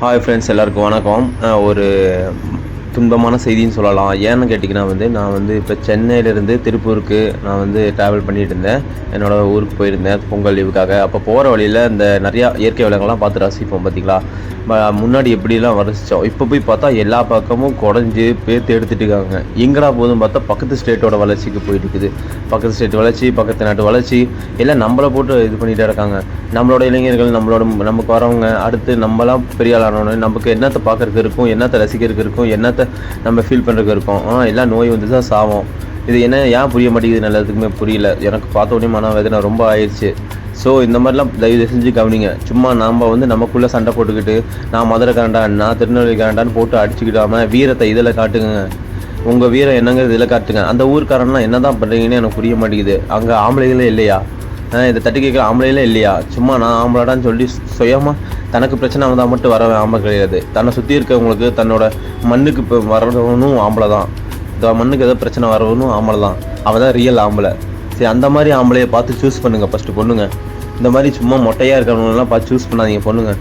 Hi friends எல்லாருக்கும் வணக்கம். ஒரு துன்பமான செய்தின்னு சொல்லலாம். ஏன்னு கேட்டிங்கன்னா வந்து நான் வந்து இப்போ சென்னையிலேருந்து திருப்பூருக்கு நான் வந்து ட்ராவல் பண்ணிகிட்டு இருந்தேன். என்னோடய ஊருக்கு போயிருந்தேன் பொங்கல் லீவுக்காக. அப்போ போகிற வழியில் இந்த நிறையா இயற்கை வளங்கள்லாம் பார்த்து ரசிப்போம் பார்த்தீங்களா முன்னாடி எப்படிலாம் ரசித்தோம் இப்போ போய் பார்த்தா எல்லா பக்கமும் குடஞ்சி பேர்த்து எடுத்துட்டு இருக்காங்க. எங்கடா போதும் பார்த்தா பக்கத்து ஸ்டேட்டோட வளர்ச்சிக்கு போயிட்டு இருக்குது. பக்கத்து ஸ்டேட் வளர்ச்சி பக்கத்து நாட்டு வளர்ச்சி எல்லாம் நம்மளை போட்டு இது பண்ணிகிட்டே இருக்காங்க. நம்மளோட இளைஞர்கள் நம்மளோட நமக்கு வரவங்க அடுத்து நம்மலாம் பெரிய ஆளானோன்னு நமக்கு என்னத்தை பார்க்கறதுக்கு இருக்கும் என்னத்தை ரசிக்கிறதுக்கு இருக்கும் என்னத்தை நம்ம ஃபீல் பண்ணுறதுக்கு இருக்கும். ஆனால் எல்லாம் நோய் வந்து தான் சாவோம். இது என்ன ஏன் புரிய மாட்டேங்குது? நல்லதுக்குமே புரியல. எனக்கு பார்த்த உடனே மன வேதனை ரொம்ப ஆயிடுச்சு ஸோ இந்த மாதிரிலாம் தயவு செஞ்சு கவனிங்க. சும்மா நாம் வந்து நமக்குள்ளே சண்டை போட்டுக்கிட்டு நான் மதுரைக்காரன்டா நான் திருநெல்வேலிக்காரன்டான்னு போட்டு அடிச்சுக்கிடாம வீரத்தை இதில் காட்டுங்க உங்கள் வீரம் என்னங்கிறது இதில் காட்டுங்க. அந்த ஊர்க்காரன்லாம் என்ன தான் பண்ணுறீங்கன்னு எனக்கு புரிய மாட்டேங்குது. அங்கே ஆம்பளைகளே இல்லையா? இதை தட்டி கேட்குற ஆம்பளையிலே இல்லையா? சும்மா நான் ஆம்பளாடான்னு சொல்லி சுயமாக தனக்கு பிரச்சனை வந்தால் மட்டும் வர ஆம்பளை கிடையாது. தன்னை சுற்றி இருக்கவங்களுக்கு தன்னோட மண்ணுக்கு இப்போ வரவனும் ஆம்பளை தான். இந்த மண்ணுக்கு ஏதோ பிரச்சனை வரவனும் ஆம்பளை தான். அவள் தான் ரியல் ஆம்பளை. சரி அந்த மாதிரி ஆம்பளையை பார்த்து சூஸ் பண்ணுங்கள் ஃபஸ்ட்டு பொண்ணுங்க. இந்த மாதிரி சும்மா மொட்டையாக இருக்கிறவங்களெலாம் பார்த்து சூஸ் பண்ணாதீங்க பொண்ணுங்க.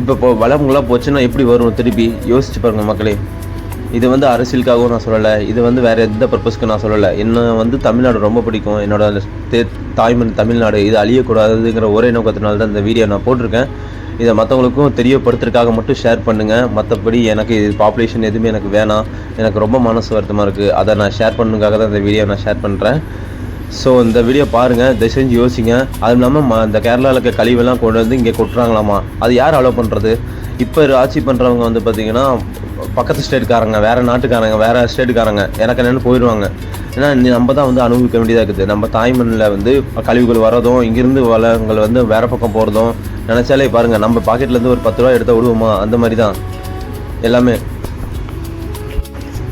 இப்போ இப்போ போச்சுன்னா எப்படி வரும் திருப்பி யோசிச்சு பாருங்கள் மக்களே. இது வந்து அரசியலுக்காகவும் நான் சொல்லலை. இது வந்து வேறு எந்த பர்பஸ்க்கு நான் சொல்லலை. என்ன வந்து தமிழ்நாடு ரொம்ப பிடிக்கும். என்னோட அந்த தே- தாய்மண் தமிழ்நாடு இது அழியக்கூடாதுங்கிற ஒரே நோக்கத்தினால தான் இந்த வீடியோ நான் போட்டிருக்கேன். இதை மற்றவங்களுக்கும் தெரியப்படுத்துறதுக்காக மட்டும் ஷேர் பண்ணுங்கள் மற்றபடி எனக்கு இது பாப்புலேஷன் எதுவுமே எனக்கு வேணாம். எனக்கு ரொம்ப மனசு வருத்தமாக இருக்குது அதை நான் ஷேர் பண்ணுறதுக்காக தான் இந்த வீடியோ நான் ஷேர் பண்ணுறேன் ஸோ இந்த வீடியோ பாருங்கள் தயவு செஞ்சு யோசிங்க. அதுவும் இல்லாமல் இந்த கேரளாவில் இருக்க கழிவெல்லாம் கொண்டு வந்து இங்கே கொட்டுறாங்களாமா? அது யார் அலோவ் பண்ணுறது இப்போ ஆட்சி பண்ணுறவங்க வந்து பார்த்திங்கன்னா பக்கத்து ஸ்டேட்டுக்காரங்க வேறு நாட்டுக்காரங்க வேறு ஸ்டேட்டுக்காரங்க எனக்கு என்னென்னு போயிடுவாங்க ஏன்னா நம்ம தான் வந்து அனுபவிக்க வேண்டியதாக இருக்குது. நம்ம தாய்மண்ணில் வந்து கழிவுகள் வரதும் இங்கேருந்து வளங்கள் வந்து வேறு பக்கம் போகிறதும் நினச்சாலே பாருங்கள் நம்ம பாக்கெட்லேருந்து ஒரு பத்து ரூபா எடுத்தால் விடுவோமா? அந்த மாதிரி தான். எல்லாமே.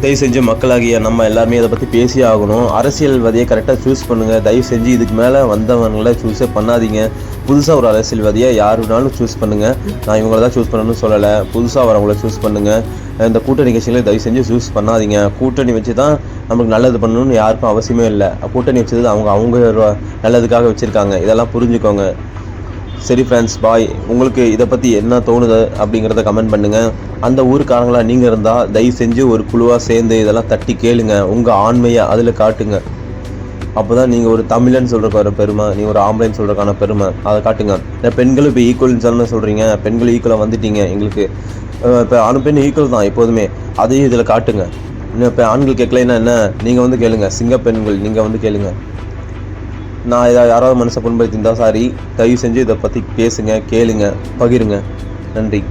தயவு செஞ்சு மக்களாகிய நம்ம எல்லாருமே இதை பற்றி பேசி ஆகணும். அரசியல்வாதியை கரெக்டாக சூஸ் பண்ணுங்கள் தயவு செஞ்சு இதுக்கு மேலே வந்தவங்களை சூஸே பண்ணாதீங்க. புதுசாக ஒரு அரசியல்வாதியை யார் வேணாலும் சூஸ் பண்ணுங்கள் நான் இவங்கள தான் சூஸ் பண்ணணும்னு சொல்லலை. புதுசாக வரவங்கள சூஸ் பண்ணுங்கள் இந்த கூட்டணி கட்சிகளை தயவு செஞ்சு சூஸ் பண்ணாதீங்க. கூட்டணி வச்சு தான் நமக்கு நல்லது பண்ணணும்னு யாருக்கும் அவசியமே இல்லை. கூட்டணி வச்சது அவங்க அவங்க நல்லதுக்காக வச்சுருக்காங்க. இதெல்லாம் புரிஞ்சுக்கோங்க. சரி ஃப்ரெண்ட்ஸ் பாய் உங்களுக்கு இதை பற்றி என்ன தோணுது அப்படிங்கிறத கமெண்ட் பண்ணுங்கள் அந்த ஊருக்காரங்களா நீங்கள் இருந்தால் தயவு செஞ்சு ஒரு குழுவாக சேர்ந்து இதெல்லாம் தட்டி கேளுங்க. உங்கள் ஆண்மையை அதில் காட்டுங்க. அப்போ தான் நீங்கள் ஒரு தமிழன் சொல்கிறக்கான ஒரு பெருமை நீ ஒரு ஆம்பளைன்னு சொல்கிறக்கான பெருமை. அதை காட்டுங்க. இந்த பெண்களும் இப்போ ஈக்குவல்னு சொல்லணும் சொல்கிறீங்க பெண்கள் ஈக்குவலாக வந்துட்டீங்க எங்களுக்கு. இப்போ ஆண் பெண் ஈக்குவல் தான் எப்போதுமே. அதையும் இதில் காட்டுங்க. இன்னும் இப்போ ஆண்கள் கேட்கலைன்னா என்ன? நீங்கள் வந்து கேளுங்க. சிங்க பெண்கள் நீங்கள் வந்து கேளுங்க. நான் இதை யாராவது மனசை புண்படுத்தியிருந்தால் சாரி தயவு செஞ்சு இதை பற்றி பேசுங்க கேளுங்க பகிருங்க. நன்றி.